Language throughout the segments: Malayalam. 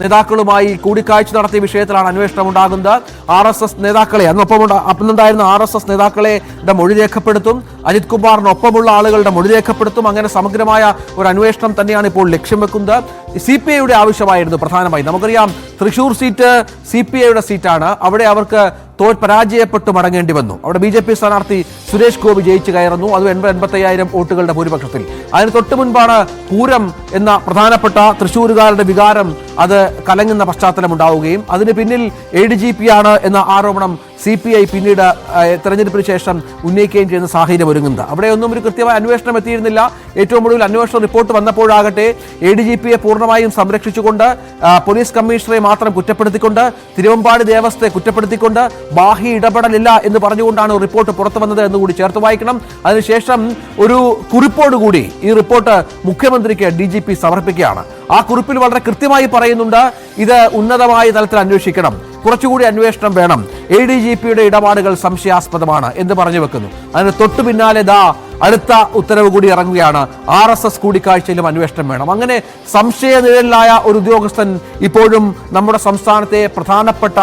നേതാക്കളുമായി കൂടിക്കാഴ്ച നടത്തിയ വിഷയത്തിലാണ് അന്വേഷണം ഉണ്ടാകുന്നത്. ആർ എസ് എസ് നേതാക്കളെ അന്നൊപ്പം അന്നുണ്ടായിരുന്ന ആർ എസ് എസ് നേതാക്കളെ മൊഴി രേഖപ്പെടുത്തും. അജിത് കുമാറിനൊപ്പമുള്ള ആളുകളുടെ മൊഴി രേഖപ്പെടുത്തും. അങ്ങനെ സമഗ്രമായ ഒരു അന്വേഷണം തന്നെയാണ് ഇപ്പോൾ ലക്ഷ്യം വെക്കുന്നത്. സി പി ഐയുടെ ആവശ്യമായിരുന്നു പ്രധാനമായി. നമുക്കറിയാം തൃശൂർ സീറ്റ് സി പി ഐയുടെ സീറ്റാണ്. അവിടെ അവർക്ക് തോ പരാജയപ്പെട്ടു മടങ്ങേണ്ടി വന്നു. അവിടെ ബി ജെ പി സ്ഥാനാർത്ഥി സുരേഷ് ഗോപി ജയിച്ചു കയറുന്നു. അത് എൺപത് എൺപത്തയ്യായിരം വോട്ടുകളുടെ ഭൂരിപക്ഷത്തിൽ. അതിന് തൊട്ടു മുൻപാണ് പൂരം എന്ന പ്രധാനപ്പെട്ട തൃശ്ശൂരുകാരുടെ വികാരം അത് കലങ്ങുന്ന പശ്ചാത്തലം ഉണ്ടാവുകയും അതിന് പിന്നിൽ എ ഡി ജി പി ആണ് എന്ന ആരോപണം സി പി ഐ പിന്നീട് തെരഞ്ഞെടുപ്പിന് ശേഷം ഉന്നയിക്കുകയും ചെയ്യുന്ന സാഹചര്യം ഒരുങ്ങുന്നത്. അവിടെയൊന്നും ഒരു കൃത്യമായ അന്വേഷണം എത്തിയിരുന്നില്ല. ഏറ്റവും ഒടുവിൽ അന്വേഷണ റിപ്പോർട്ട് വന്നപ്പോഴാകട്ടെ എ ഡി ജി പിയെ പൂർണമായും സംരക്ഷിച്ചുകൊണ്ട് പോലീസ് കമ്മീഷണറെ മാത്രം കുറ്റപ്പെടുത്തിക്കൊണ്ട് തിരുവമ്പാടി ദേവസ്ഥയെ കുറ്റപ്പെടുത്തിക്കൊണ്ട് ബാഹ്യ ഇടപെടലില്ല എന്ന് പറഞ്ഞുകൊണ്ടാണ് റിപ്പോർട്ട് പുറത്തു വന്നത് എന്ന് കൂടി ചേർത്ത് വായിക്കണം. അതിനുശേഷം ഒരു കുറിപ്പോടുകൂടി ഈ റിപ്പോർട്ട് മുഖ്യമന്ത്രിക്ക് ഡി ജി പി സമർപ്പിക്കുകയാണ്. ആ കുറിപ്പിൽ വളരെ കൃത്യമായി പറയുന്നുണ്ട് ഇത് ഉന്നതമായ തലത്തിൽ അന്വേഷിക്കണം. കുറച്ചുകൂടി അന്വേഷണം വേണം. എ ഡി ജി പിയുടെ ഇടപാടുകൾ സംശയാസ്പദമാണ് എന്ന് പറഞ്ഞു വെക്കുന്നു. അതിന് തൊട്ടു പിന്നാലെ ദാ അടുത്ത ഉത്തരവ് കൂടി ഇറങ്ങുകയാണ്. ആർ എസ് എസ് കൂടിക്കാഴ്ചയിലും അന്വേഷണം വേണം. അങ്ങനെ സംശയനിഴലിലായ ഒരു ഉദ്യോഗസ്ഥൻ ഇപ്പോഴും നമ്മുടെ സംസ്ഥാനത്തെ പ്രധാനപ്പെട്ട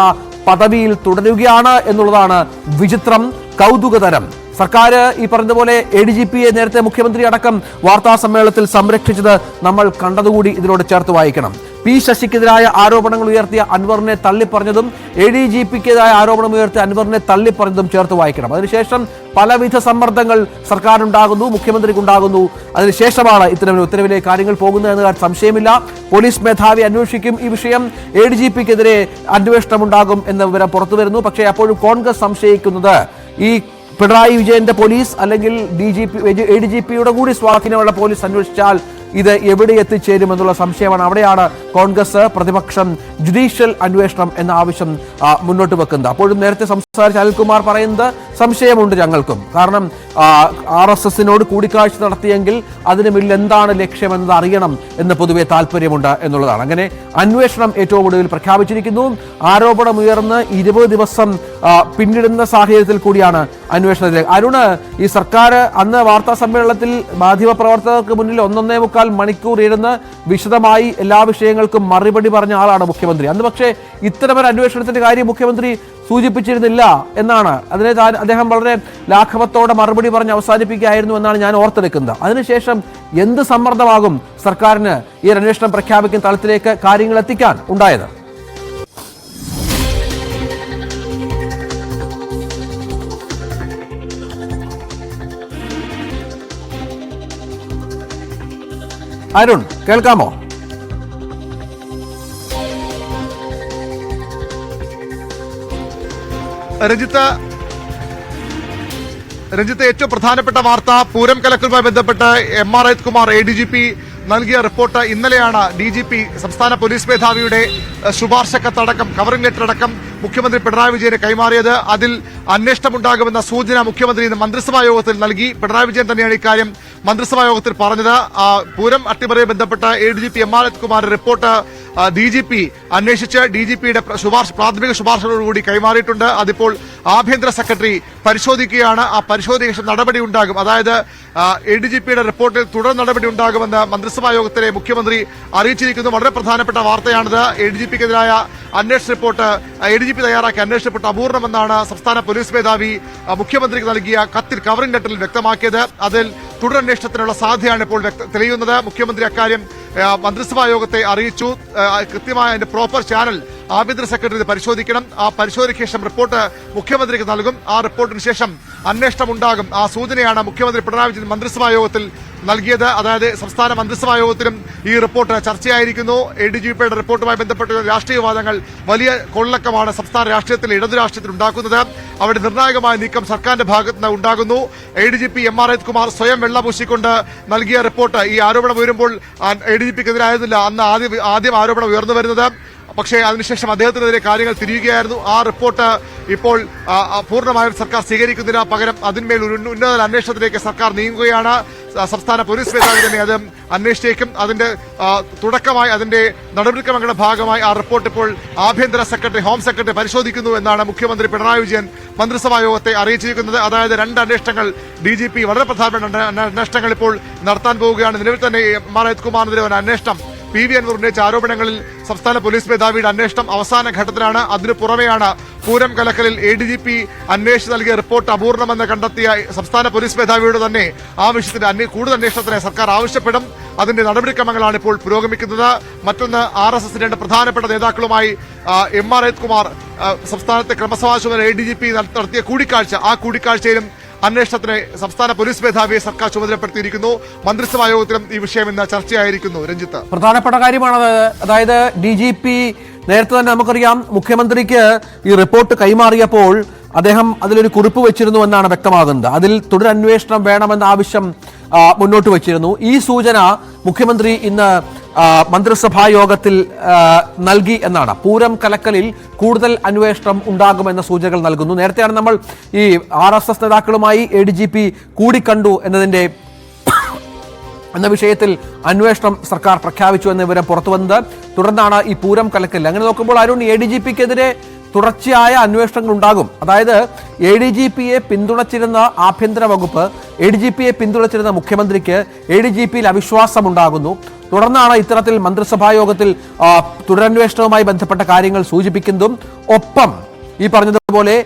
പദവിയിൽ തുടരുകയാണ് എന്നുള്ളതാണ് വിചിത്രം കൗതുകതരം. സർക്കാർ ഈ പറഞ്ഞതുപോലെ എ ഡി ജി പിയെ നേരത്തെ മുഖ്യമന്ത്രി അടക്കം വാർത്താ സമ്മേളനത്തിൽ സംരക്ഷിച്ചത് നമ്മൾ കണ്ടതുകൂടി ഇതിനോട് ചേർത്ത് വായിക്കണം. പി ശശിക്കെതിരായ ആരോപണങ്ങൾ ഉയർത്തിയ അൻവറിനെ തള്ളിപ്പറഞ്ഞതും എ ഡി ജി പിക്കെതിരായ ആരോപണം ഉയർത്തിയ അൻവറിനെ തള്ളിപ്പറഞ്ഞതും ചേർത്ത് വായിക്കണം. അതിനുശേഷം പലവിധ സമ്മർദ്ദങ്ങൾ സർക്കാരിനുണ്ടാകുന്നു മുഖ്യമന്ത്രിക്കുണ്ടാകുന്നു. അതിനുശേഷമാണ് ഇത്തരം ഉത്തരവിലെ കാര്യങ്ങൾ പോകുന്നത് എന്ന സംശയമില്ല. പോലീസ് മേധാവി അന്വേഷിക്കും ഈ വിഷയം. എ ഡി ജി പിക്കെതിരെ അന്വേഷണം ഉണ്ടാകും എന്ന വിവരം പുറത്തു വരുന്നു പക്ഷേ അപ്പോഴും കോൺഗ്രസ് സംശയിക്കുന്നത് ഈ പിണറായി വിജയന്റെ പോലീസ് അല്ലെങ്കിൽ D G P A D G പിയുടെ കൂടി സ്വാധീനമുള്ള പോലീസ് അന്വേഷിച്ചാൽ ഇത് എവിടെ എത്തിച്ചേരും എന്നുള്ള സംശയമാണ്. അവിടെയാണ് കോൺഗ്രസ് പ്രതിപക്ഷം ജുഡീഷ്യൽ അന്വേഷണം എന്ന ആവശ്യം മുന്നോട്ട് വെക്കുന്നത്. അപ്പോഴും നേരത്തെ സംസാരിച്ച അനിൽകുമാർ പറയുന്നത് സംശയമുണ്ട് ഞങ്ങൾക്കും. കാരണം ആർ എസ് എസിനോട് കൂടിക്കാഴ്ച നടത്തിയെങ്കിൽ അതിന് മുന്നിൽ എന്താണ് ലക്ഷ്യമെന്നത് അറിയണം എന്ന് പൊതുവെ താല്പര്യമുണ്ട് എന്നുള്ളതാണ്. അങ്ങനെ അന്വേഷണം ഏറ്റവും ഒടുവിൽ പ്രഖ്യാപിച്ചിരിക്കുന്നു. ആരോപണമുയർന്ന് ഇരുപത് ദിവസം പിന്നിടുന്ന സാഹചര്യത്തിൽ കൂടിയാണ് അന്വേഷണത്തിലേക്ക് അരുണ് ഈ സർക്കാർ അന്ന് വാർത്താ സമ്മേളനത്തിൽ മാധ്യമപ്രവർത്തകർക്ക് മുന്നിൽ ഒന്നൊന്നേ മുക്കാൽ മണിക്കൂർ ഇരുന്ന് വിശദമായി എല്ലാ വിഷയങ്ങൾക്കും മറുപടി പറഞ്ഞ ആളാണ് മുഖ്യമന്ത്രി. അന്ന് പക്ഷേ ഇത്തരമൊരു അന്വേഷണത്തിന്റെ കാര്യം മുഖ്യമന്ത്രി സൂചിപ്പിച്ചിരുന്നില്ല എന്നാണ്. അതിനെ താൻ- അദ്ദേഹം വളരെ ലാഘവത്തോടെ മറുപടി പറഞ്ഞ് അവസാനിപ്പിക്കുകയായിരുന്നു എന്നാണ് ഞാൻ ഓർത്തെടുക്കുന്നത്. അതിനുശേഷം എന്ത് സമ്മർദ്ദമാകും സർക്കാരിന് ഈ അന്വേഷണം പ്രഖ്യാപിക്കുന്ന തലത്തിലേക്ക് കാര്യങ്ങൾ എത്തിക്കാൻ ഉണ്ടായത്? അരുൺ കേൾക്കാമോ? രഞ്ജിത്ത് രഞ്ജിത്ത് ഏറ്റവും പ്രധാനപ്പെട്ട വാർത്ത പൂരം കലക്കലുമായി ബന്ധപ്പെട്ട് M R Ajith Kumar A D G P നൽകിയ റിപ്പോർട്ട് ഇന്നലെയാണ് ഡി ജി പി സംസ്ഥാന പോലീസ് മേധാവിയുടെ ശുപാർശ കത്തടക്കം കവറിംഗ് ലെറ്റർ അടക്കം മുഖ്യമന്ത്രി പിണറായി വിജയന് കൈമാറിയത്. അതിൽ അന്വേഷണമുണ്ടാകുമെന്ന സൂചന മുഖ്യമന്ത്രി ഇന്ന് മന്ത്രിസഭാ യോഗത്തിൽ നൽകി. പിണറായി വിജയൻ തന്നെയാണ് ഇക്കാര്യം മന്ത്രിസഭാ യോഗത്തിൽ പറഞ്ഞത് പൂരം അട്ടിമറിയെ ബന്ധപ്പെട്ട A D G P M R Kumar report D G P അന്വേഷിച്ച് ഡി ജി പിയുടെ ശുപാർശ പ്രാഥമിക ശുപാർശകളോടുകൂടി കൈമാറിയിട്ടുണ്ട്. അതിപ്പോൾ ആഭ്യന്തര സെക്രട്ടറി പരിശോധിക്കുകയാണ്. ആ പരിശോധന നടപടി ഉണ്ടാകും. അതായത് എ ഡി ജി പിയുടെ റിപ്പോർട്ടിൽ തുടർ നടപടി ഉണ്ടാകുമെന്ന് മന്ത്രിസഭാ യോഗത്തിലെ മുഖ്യമന്ത്രി അറിയിച്ചിരിക്കുന്നു. വളരെ പ്രധാനപ്പെട്ട വാർത്തയാണിത്. എ ഡി ജി പിക്കെതിരായ അന്വേഷണ report A D G P തയ്യാറാക്കിയ അന്വേഷണ റിപ്പോർട്ട് അപൂർണമെന്നാണ് സംസ്ഥാന പോലീസ് മേധാവി മുഖ്യമന്ത്രിക്ക് നൽകിയ കത്തിൽ കവറിംഗ് ലെറ്ററിൽ വ്യക്തമാക്കിയത്. അതിൽ തുടരന്വേഷണത്തിനുള്ള സാധ്യതയാണ് ഇപ്പോൾ തെളിയുന്നത്. മുഖ്യമന്ത്രി അക്കാര്യം മന്ത്രിസഭാ യോഗത്തെ അറിയിച്ചു. കൃത്യമായ അതിന്റെ പ്രോപ്പർ ചാനൽ ആഭ്യന്തര സെക്രട്ടറി പരിശോധിക്കണം. ആ പരിശോധനയ്ക്ക് ശേഷം റിപ്പോർട്ട് മുഖ്യമന്ത്രിക്ക് നൽകും. ആ റിപ്പോർട്ടിന് ശേഷം അന്വേഷണം ഉണ്ടാകും. ആ സൂചനയാണ് മുഖ്യമന്ത്രി പിണറായി വിജയൻ മന്ത്രിസഭാ യോഗത്തിൽ നൽകിയത്. അതായത് സംസ്ഥാന മന്ത്രിസഭാ യോഗത്തിലും ഈ റിപ്പോർട്ട് ചർച്ചയായിരിക്കുന്നു. എ ഡി ജി പിയുടെ റിപ്പോർട്ടുമായി ബന്ധപ്പെട്ട രാഷ്ട്രീയവാദങ്ങൾ വലിയ കൊള്ളക്കമാണ് സംസ്ഥാന രാഷ്ട്രീയത്തിൽ ഇടതു രാഷ്ട്രീയത്തിൽ ഉണ്ടാക്കുന്നത്. അവിടെ നിർണായകമായ നീക്കം സർക്കാരിന്റെ ഭാഗത്ത് നിന്ന് ഉണ്ടാകുന്നു. A D G P M R Ajith Kumar സ്വയം വെള്ളപൂശിക്കൊണ്ട് നൽകിയ റിപ്പോർട്ട് ഈ ആരോപണം ഉയരുമ്പോൾ എ ഡി ജി പിക്കെതിരായിരുന്നില്ല അന്ന് ആദ്യം ആദ്യം ആരോപണം ഉയർന്നു വരുന്നത്. പക്ഷേ അതിനുശേഷം അദ്ദേഹത്തിനെതിരെ കാര്യങ്ങൾ തിരിയുകയായിരുന്നു. ആ റിപ്പോർട്ട് ഇപ്പോൾ പൂർണമായും സർക്കാർ സ്വീകരിക്കുന്നതിന് പകരം അതിന്മേൽ ഒരു ഉന്ന- ഉന്നത അന്വേഷണത്തിലേക്ക് സർക്കാർ നീങ്ങുകയാണ്. സംസ്ഥാന പോലീസ് മേധാവി തന്നെ അത് അന്വേഷിച്ചേക്കും. അതിന്റെ തുടക്കമായി അതിന്റെ നടപടിക്രമങ്ങളുടെ ഭാഗമായി ആ റിപ്പോർട്ട് ഇപ്പോൾ ആഭ്യന്തര സെക്രട്ടറി ഹോം സെക്രട്ടറി പരിശോധിക്കുന്നു എന്നാണ് മുഖ്യമന്ത്രി പിണറായി വിജയൻ മന്ത്രിസഭാ യോഗത്തെ അറിയിച്ചിരിക്കുന്നത്. അതായത് രണ്ട് അന്വേഷണങ്ങൾ ഡി ജി പി വളരെ പ്രധാനപ്പെട്ട അന്വേഷണങ്ങൾ ഇപ്പോൾ നടത്താൻ പോവുകയാണ്. നിലവിൽ തന്നെ എം ആർ അജിത് കുമാറിനെതിരെ ഒരു അന്വേഷണം പി വി അൻവർ ഉന്നയിച്ച ആരോപണങ്ങളിൽ സംസ്ഥാന പോലീസ് മേധാവിയുടെ അന്വേഷണം അവസാന ഘട്ടത്തിലാണ്. അതിനു പുറമെയാണ് പൂരം കലക്കലിൽ എ ഡി ജി പി അന്വേഷിച്ച് നൽകിയ റിപ്പോർട്ട് അപൂർണമെന്ന് കണ്ടെത്തിയ സംസ്ഥാന പോലീസ് മേധാവിയോട് തന്നെ ആ വിഷയത്തിന്റെ അന്വേ- കൂടുതൽ അന്വേഷണത്തിന് സർക്കാർ ആവശ്യപ്പെടും. അതിന്റെ നടപടിക്രമങ്ങളാണ് ഇപ്പോൾ പുരോഗമിക്കുന്നത്. മറ്റൊന്ന് ആർ എസ് എസിന്റെ പ്രധാനപ്പെട്ട നേതാക്കളുമായി എം ആർ കുമാർ സംസ്ഥാനത്തെ ക്രമസമാജ ചുമതല എ ഡി ജി പി നടത്തിയ കൂടിക്കാഴ്ച. ആ കൂടിക്കാഴ്ചയിലും അന്വേഷണത്തിന് സംസ്ഥാന പോലീസ് മേധാവിയെ സർക്കാർ ചുമതലപ്പെടുത്തിയിരിക്കുന്നു. മന്ത്രിസഭാ യോഗത്തിലും ഈ വിഷയം ഇന്ന് ചർച്ചയായിരിക്കുന്നു. രഞ്ജിത്ത്. പ്രധാനപ്പെട്ട കാര്യമാണ് അതായത് ഡി ജി പി നേരത്തെ തന്നെ നമുക്കറിയാം മുഖ്യമന്ത്രിക്ക് ഈ റിപ്പോർട്ട് കൈമാറിയപ്പോൾ അദ്ദേഹം അതിലൊരു കുറിപ്പ് വെച്ചിരുന്നു എന്നാണ് വ്യക്തമാകുന്നത്. അതിൽ തുടരന്വേഷണം വേണമെന്ന ആവശ്യം മുന്നോട്ട് വെച്ചിരുന്നു. ഈ സൂചന മുഖ്യമന്ത്രി ഇന്ന് മന്ത്രിസഭാ യോഗത്തിൽ നൽകി എന്നാണ്. പൂരം കലക്കലിൽ കൂടുതൽ അന്വേഷണം ഉണ്ടാകുമെന്ന സൂചനകൾ നൽകുന്നു. നേരത്തെയാണ് നമ്മൾ ഈ ആർ നേതാക്കളുമായി എ കൂടിക്കണ്ടു എന്നതിന്റെ എന്ന വിഷയത്തിൽ അന്വേഷണം സർക്കാർ പ്രഖ്യാപിച്ചു എന്ന വിവരം പുറത്തു വന്നത് തുടർന്നാണ് ഈ പൂരം കലക്കൽ അങ്ങനെ നോക്കുമ്പോൾ അരുൺ എ ഡി ജി പിക്കെതിരെ തുടർച്ചയായ അന്വേഷണങ്ങൾ ഉണ്ടാകും അതായത് എ ഡി ജി പിയെ പിന്തുണച്ചിരുന്ന ആഭ്യന്തര വകുപ്പ് എ ഡി ജി പിയെ പിന്തുണച്ചിരുന്ന മുഖ്യമന്ത്രിക്ക് എ ഡി ജി പിയിൽ അവിശ്വാസം ഉണ്ടാകുന്നു തുടർന്നാണ് ഇത്തരത്തിൽ മന്ത്രിസഭാ യോഗത്തിൽ തുടരന്വേഷണവുമായി ബന്ധപ്പെട്ട കാര്യങ്ങൾ സൂചിപ്പിക്കുന്നതും. ഒപ്പം ഈ പറഞ്ഞതുപോലെ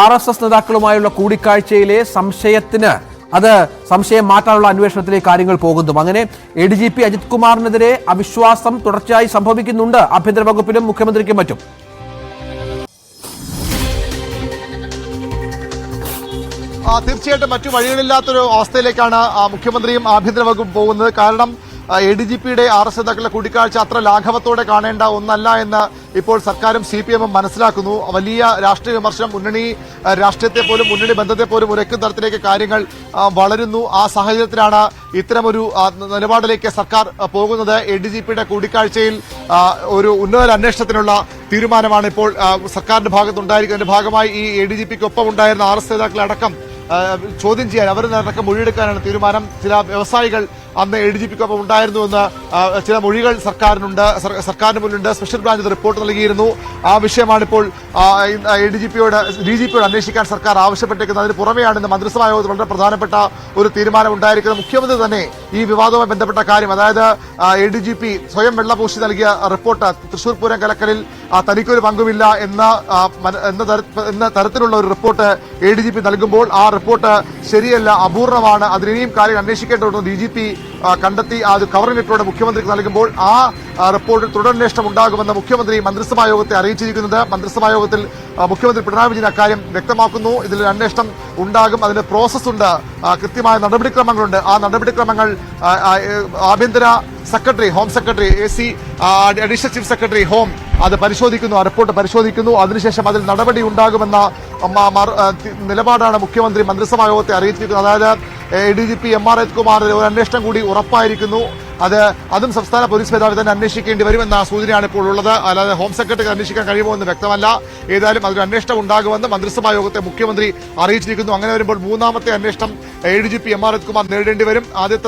ആർ എസ് എസ് നേതാക്കളുമായുള്ള കൂടിക്കാഴ്ചയിലെ സംശയത്തിന് അത് സംശയം മാറ്റാനുള്ള അന്വേഷണത്തിലേക്ക് കാര്യങ്ങൾ പോകുന്നു. അങ്ങനെ A D G P Ajith കുമാറിനെതിരെ അവിശ്വാസം തുടർച്ചയായി സംഭവിക്കുന്നുണ്ട്. ആഭ്യന്തര വകുപ്പിലും മുഖ്യമന്ത്രിക്കും മറ്റും. തീർച്ചയായിട്ടും മറ്റു വഴികളില്ലാത്തൊരു അവസ്ഥയിലേക്കാണ് മുഖ്യമന്ത്രിയും ആഭ്യന്തര വകുപ്പ് പോകുന്നത്. കാരണം എ ഡി ജി പിയുടെ ആർ എസ് നേതാക്കളുടെ കൂടിക്കാഴ്ച അത്ര ലാഘവത്തോടെ കാണേണ്ട ഒന്നല്ല എന്ന് ഇപ്പോൾ സർക്കാരും സി പി എമ്മും മനസ്സിലാക്കുന്നു. വലിയ രാഷ്ട്രീയ വിമർശനം മുന്നണി രാഷ്ട്രീയത്തെ പോലും മുന്നണി ബന്ധത്തെ പോലും ഉരയ്ക്കുന്ന തരത്തിലേക്ക് കാര്യങ്ങൾ വളരുന്നു. ആ സാഹചര്യത്തിലാണ് ഇത്തരമൊരു നിലപാടിലേക്ക് സർക്കാർ പോകുന്നത്. എ ഡി ജി പിയുടെ കൂടിക്കാഴ്ചയിൽ ഒരു ഉന്നത അന്വേഷണത്തിനുള്ള തീരുമാനമാണ് ഇപ്പോൾ സർക്കാരിന്റെ ഭാഗത്തുണ്ടായിരിക്കുന്നതിന്റെ ഭാഗമായി ഈ എ ഡി ജി പിക്ക് ഒപ്പം ഉണ്ടായിരുന്ന ആർ എസ് നേതാക്കളടക്കം ചോദ്യം ചെയ്യാൻ അവരുടെ അടക്കം മൊഴിയെടുക്കാനാണ് തീരുമാനം. ചില വ്യവസായികൾ അന്ന് എ ഡി ജി പിക്കൊപ്പം ഉണ്ടായിരുന്നുവെന്ന് ചില മൊഴികൾ സർക്കാരിനുണ്ട് സർ- സർക്കാരിന് മുന്നിലുണ്ട്. സ്പെഷ്യൽ ബ്രാഞ്ച് റിപ്പോർട്ട് നൽകിയിരുന്നു. ആ വിഷയമാണ് ഇപ്പോൾ എ ഡി ജി പിയോട് ഡി ജി പിയോട് അന്വേഷിക്കാൻ സർക്കാർ ആവശ്യപ്പെട്ടിരിക്കുന്നത്. അതിന് പുറമെയാണ് ഇന്ന് മന്ത്രിസഭാ യോഗത്തിൽ വളരെ പ്രധാനപ്പെട്ട ഒരു തീരുമാനം ഉണ്ടായിരിക്കുന്നത്. മുഖ്യമന്ത്രി തന്നെ ഈ വിവാദവുമായി ബന്ധപ്പെട്ട കാര്യം അതായത് എ ഡി ജി പി സ്വയം വെള്ളപൂശി നൽകിയ റിപ്പോർട്ട് തൃശൂർ പൂരം കലക്കലിൽ തനിക്കൊരു പങ്കുമില്ല എന്ന എന്ന തരത്തിലുള്ള ഒരു report A D G P നൽകുമ്പോൾ ആ റിപ്പോർട്ട് ശരിയല്ല അപൂർണമാണ്. അതിനിയും കാര്യം അന്വേഷിക്കേണ്ടതുണ്ട് ഡി ജി പി കണ്ടെത്തി അത് കവറിംഗ് ലെറ്ററോടെ മുഖ്യമന്ത്രിക്ക് നൽകുമ്പോൾ ആ ആ, റിപ്പോർട്ടിൽ തുടരന്വേഷണം ഉണ്ടാകുമെന്ന് മുഖ്യമന്ത്രി മന്ത്രിസഭാ യോഗത്തെ അറിയിച്ചിരിക്കുന്നത്. മന്ത്രിസഭാ യോഗത്തിൽ മുഖ്യമന്ത്രി പിണറായി വിജയൻ അക്കാര്യം വ്യക്തമാക്കുന്നു. ഇതിൽ അന്വേഷണം ഉണ്ടാകും. അതിന് പ്രോസസ് ഉണ്ട്. കൃത്യമായ നടപടിക്രമങ്ങളുണ്ട്. ആ നടപടിക്രമങ്ങൾ ആ, ആ, ആഭ്യന്തര secretary home secretary A C additional chief secretary home അത് പരിശോധിക്കുന്നു. ആ റിപ്പോർട്ട് പരിശോധിക്കുന്നു. അതിനുശേഷം അതിൽ നടപടി ഉണ്ടാകുമെന്ന ആ, നിലപാടാണ് മുഖ്യമന്ത്രി മന്ത്രിസഭാ യോഗത്തെ അറിയിച്ചിരിക്കുന്നത്. അതായത് D G P M R Kumar ഒരു അന്വേഷണം കൂടി ഉറപ്പായിരിക്കുന്നു. അത് അതും സംസ്ഥാന പോലീസ് മേധാവി തന്നെ അന്വേഷിക്കേണ്ടി വരുമെന്ന സൂചനയാണ് ഇപ്പോൾ ഉള്ളത്. അല്ലാതെ ഹോം സെക്രട്ടറിക്ക് അന്വേഷിക്കാൻ കഴിയുമോ എന്ന് വ്യക്തമല്ല. ഏതായാലും അതൊരു അന്വേഷണം ഉണ്ടാകുമെന്ന് മന്ത്രിസഭാ യോഗത്തെ മുഖ്യമന്ത്രി അറിയിച്ചിരിക്കുന്നു. അങ്ങനെ വരുമ്പോൾ മൂന്നാമത്തെ അന്വേഷണം A D G P M R Kumar നേരിടേണ്ടി വരും. ആദ്യത്തെ